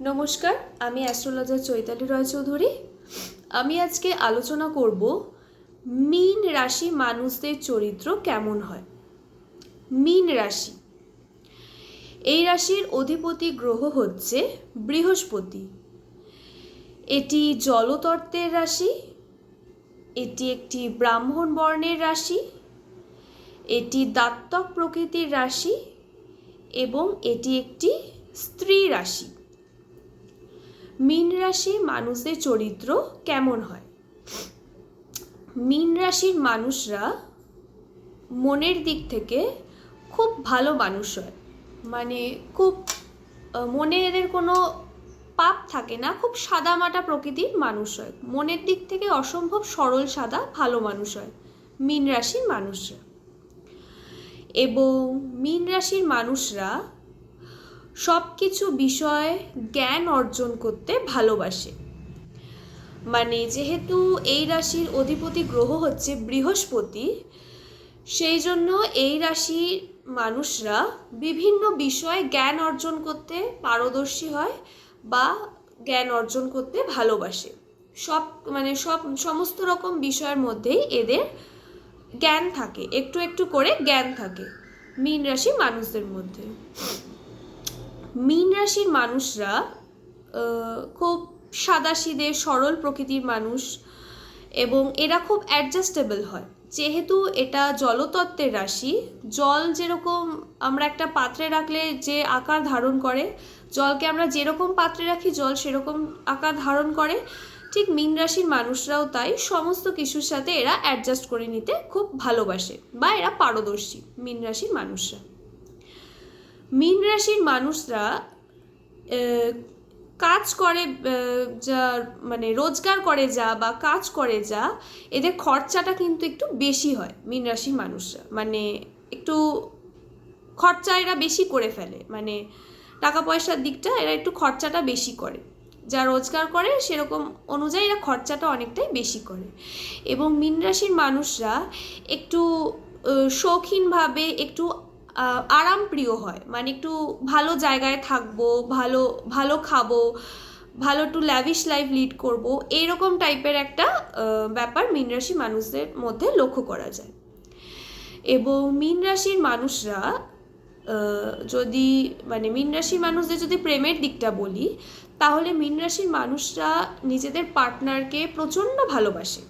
নমস্কার, আমি অ্যাস্ট্রোলজার চৈতালি রায়চৌধুরী। আমি আজকে আলোচনা করব মীন রাশি মানুষদের চরিত্র কেমন হয়? মীন রাশি। এই রাশির অধিপতি গ্রহ হচ্ছে বৃহস্পতি। এটি জলতত্ত্বের রাশি, এটি একটি ব্রাহ্মণ বর্ণের রাশি, এটি দাত্তক প্রকৃতির রাশি এবং এটি একটি স্ত্রী রাশি। মীন রাশি মানুষদের চরিত্র কেমন হয়? মীন রাশির মানুষরা মনের দিক থেকে খুব ভালো মানুষ হয়। মানে খুব মনে এদের কোনো পাপ থাকে না, খুব সাদামাটা প্রকৃতির মানুষ হয়। মনের দিক থেকে অসম্ভব সরল, সাদা, ভালো মানুষ হয় মীন রাশির মানুষরা। এবং মীন রাশির মানুষরা সব কিছু বিষয়ে জ্ঞান অর্জন করতে ভালোবাসে। মানে যেহেতু এই রাশির অধিপতি গ্রহ হচ্ছে বৃহস্পতি, সেই জন্য এই রাশির মানুষরা বিভিন্ন বিষয়ে জ্ঞান অর্জন করতে পারদর্শী হয় বা জ্ঞান অর্জন করতে ভালোবাসে। সব মানে সব, সমস্ত রকম বিষয়ের মধ্যেই এদের জ্ঞান থাকে, একটু একটু করে জ্ঞান থাকে মীন রাশি মানুষদের মধ্যে। মীন রাশির মানুষরা খুব সাদাসিদে সরল প্রকৃতির মানুষ এবং এরা খুব অ্যাডজাস্টেবল হয়। যেহেতু এটা জলতত্ত্বের রাশি, জল যেরকম আমরা একটা পাত্রে রাখলে যে আকার ধারণ করে, জলকে আমরা যেরকম পাত্রে রাখি, জল সেরকম আকার ধারণ করে, ঠিক মীন রাশির মানুষরাও তাই সমস্ত কিছুর সাথে এরা অ্যাডজাস্ট করে নিতে খুব ভালোবাসে বা এরা পারদর্শী মীন রাশির মানুষরা। মীন রাশির মানুষরা কাজ করে যা মানে রোজগার করে যা বা কাজ করে যা, এদের খরচাটা কিন্তু একটু বেশি হয় মীন রাশির মানুষরা। মানে একটু খরচা এরা বেশি করে ফেলে। মানে টাকা পয়সার দিকটা এরা একটু খরচাটা বেশি করে। যা রোজগার করে সেরকম অনুযায়ী এরা খরচাটা অনেকটাই বেশি করে। এবং মীন রাশির মানুষরা একটু শৌখিনভাবে একটু আহ, আরামপ্রিয় হয়। মানে একটু ভালো জায়গায় থাকব ভালো ভালো খাব ভালো একটু ল্যাভিশ লাইফ লিড করব এইরকম টাইপের একটা ব্যাপার মীন রাশি মানুষদের মধ্যে লক্ষ্য করা যায়। এবং মীন রাশির মানুষরা যদি মানে মীন রাশির মানুষদের যদি প্রেমের দিকটা বলি তাহলে মীন রাশির মানুষরা নিজেদের পার্টনারকে প্রচণ্ড ভালোবাসে।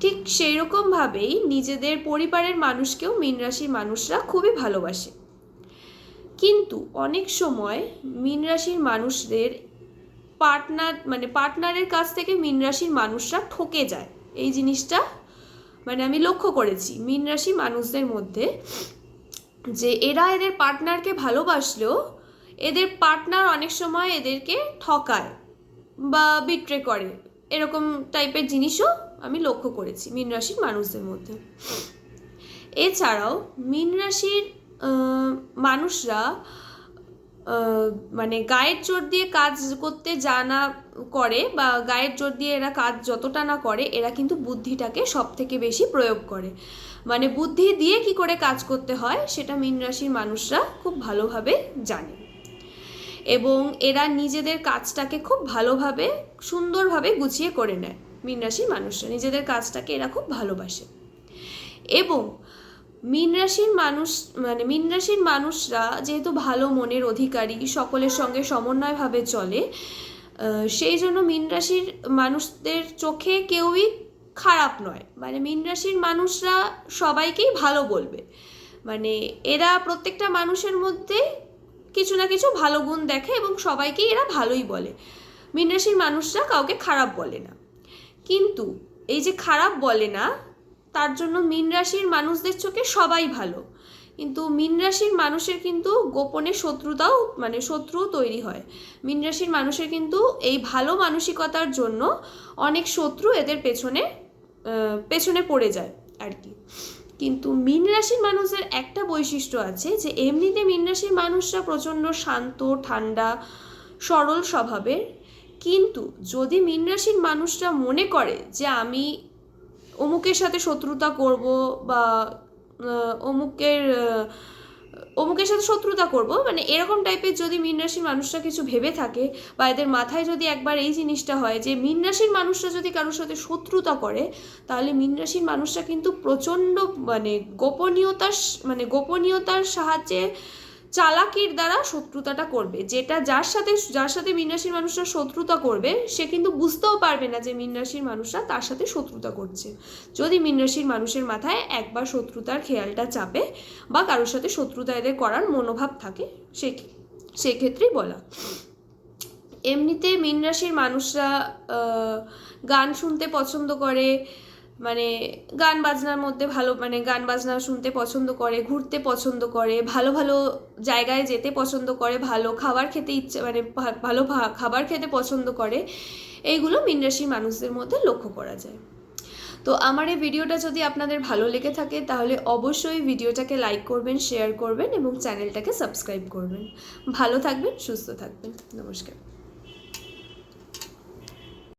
ঠিক সেই রকমভাবেই নিজেদের পরিবারের মানুষকেও মীন রাশির মানুষরা খুবই ভালোবাসে। কিন্তু অনেক সময় মীন রাশির মানুষদের পার্টনার মানে পার্টনারের কাছ থেকে মীন রাশির মানুষরা ঠকে যায়। এই জিনিসটা মানে আমি লক্ষ্য করেছি মীন রাশি মানুষদের মধ্যে যে এরা এদের পার্টনারকে ভালোবাসলেও এদের পার্টনার অনেক সময় এদেরকে ঠকায় বা বিট্রে করে। এরকম টাইপের জিনিসও আমি লক্ষ্য করেছি মীন রাশির মানুষদের মধ্যে। এছাড়াও মীন রাশির মানুষরা মানে গায়ের জোর দিয়ে কাজ করতে জানা করে বা গায়ের জোর দিয়ে এরা কাজ যতটা না করে, এরা কিন্তু বুদ্ধিটাকে সব থেকে বেশি প্রয়োগ করে। মানে বুদ্ধি দিয়ে কি করে কাজ করতে হয়, সেটা মীন রাশির মানুষরা খুব ভালোভাবে জানে। এবং এরা নিজেদের কাজটাকে খুব ভালোভাবে, সুন্দরভাবে গুছিয়ে করে নেয় মীন রাশির মানুষরা। নিজেদের কাজটাকে এরা খুব ভালোবাসে। এবং মীন রাশির মানুষ মানে মীন রাশির মানুষরা যেহেতু ভালো মনের অধিকারী, সকলের সঙ্গে সমন্বয়ভাবে চলে সেই জন্য মীন রাশির মানুষদের চোখে কেউই খারাপ নয়। মানে মীন রাশির মানুষরা সবাইকেই ভালো বলবে। মানে এরা প্রত্যেকটা মানুষের মধ্যে কিছু না কিছু ভালো গুণ দেখে এবং সবাইকেই এরা ভালোই বলে। মীন রাশির মানুষরা কাউকে খারাপ বলে না। কিন্তু এই যে খারাপ বলে না, তার জন্য মীন রাশির মানুষদের চোখে সবাই ভালো। কিন্তু মীন রাশির মানুষের কিন্তু গোপনে শত্রুতাও মানে শত্রুও তৈরি হয়। মীন রাশির মানুষের কিন্তু এই ভালো মানসিকতার জন্য অনেক শত্রু এদের পেছনে পেছনে পড়ে যায় আর কি। কিন্তু মীন রাশির মানুষের একটা বৈশিষ্ট্য আছে যে এমনিতে মীন রাশির মানুষরা প্রচণ্ড শান্ত, ঠান্ডা, সরল স্বভাবের। কিন্তু যদি মীন রাশির মানুষরা মনে করে যে আমি অমুকের সাথে শত্রুতা করব বা অমুকের অমুকের সাথে শত্রুতা করব। মানে এরকম টাইপের যদি মীন রাশির মানুষরা কিছু ভেবে থাকে বা এদের মাথায় যদি একবার এই জিনিসটা হয় যে মীন রাশির মানুষরা যদি কারোর সাথে শত্রুতা করে, তাহলে মীন রাশির মানুষরা কিন্তু প্রচণ্ড মানে গোপনীয়তার মানে গোপনীয়তার সাহায্যে চালাকির দ্বারা শত্রুতাটা করবে। যেটা যার সাথে যার সাথে মীন রাশির মানুষরা শত্রুতা করবে, সে কিন্তু বুঝতেও পারবে না যে মীন রাশির মানুষরা তার সাথে শত্রুতা করছে। যদি মীন রাশির মানুষের মাথায় একবার শত্রুতার খেয়ালটা চাপে বা কারোর সাথে শত্রুতা এদের করার মনোভাব থাকে, সে সেক্ষেত্রেই বলা। এমনিতে মীন রাশির মানুষরা গান শুনতে পছন্দ করে মানে গান বাজনার মধ্যে ভালো মানে গান বাজনা শুনতে পছন্দ করে, ঘুরতে পছন্দ করে, ভালো ভালো জায়গায় যেতে পছন্দ করে, ভালো খাবার খেতে ইচ্ছে মানে ভালো খাবার খেতে পছন্দ করে, এইগুলো মীন রাশির মানুষদের মধ্যে লক্ষ্য করা যায়। তো আমার এই ভিডিওটা যদি আপনাদের ভালো লেগে থাকে, তাহলে অবশ্যই ভিডিওটাকে লাইক করবেন, শেয়ার করবেন এবং চ্যানেলটাকে সাবস্ক্রাইব করবেন। ভালো থাকবেন, সুস্থ থাকবেন। নমস্কার।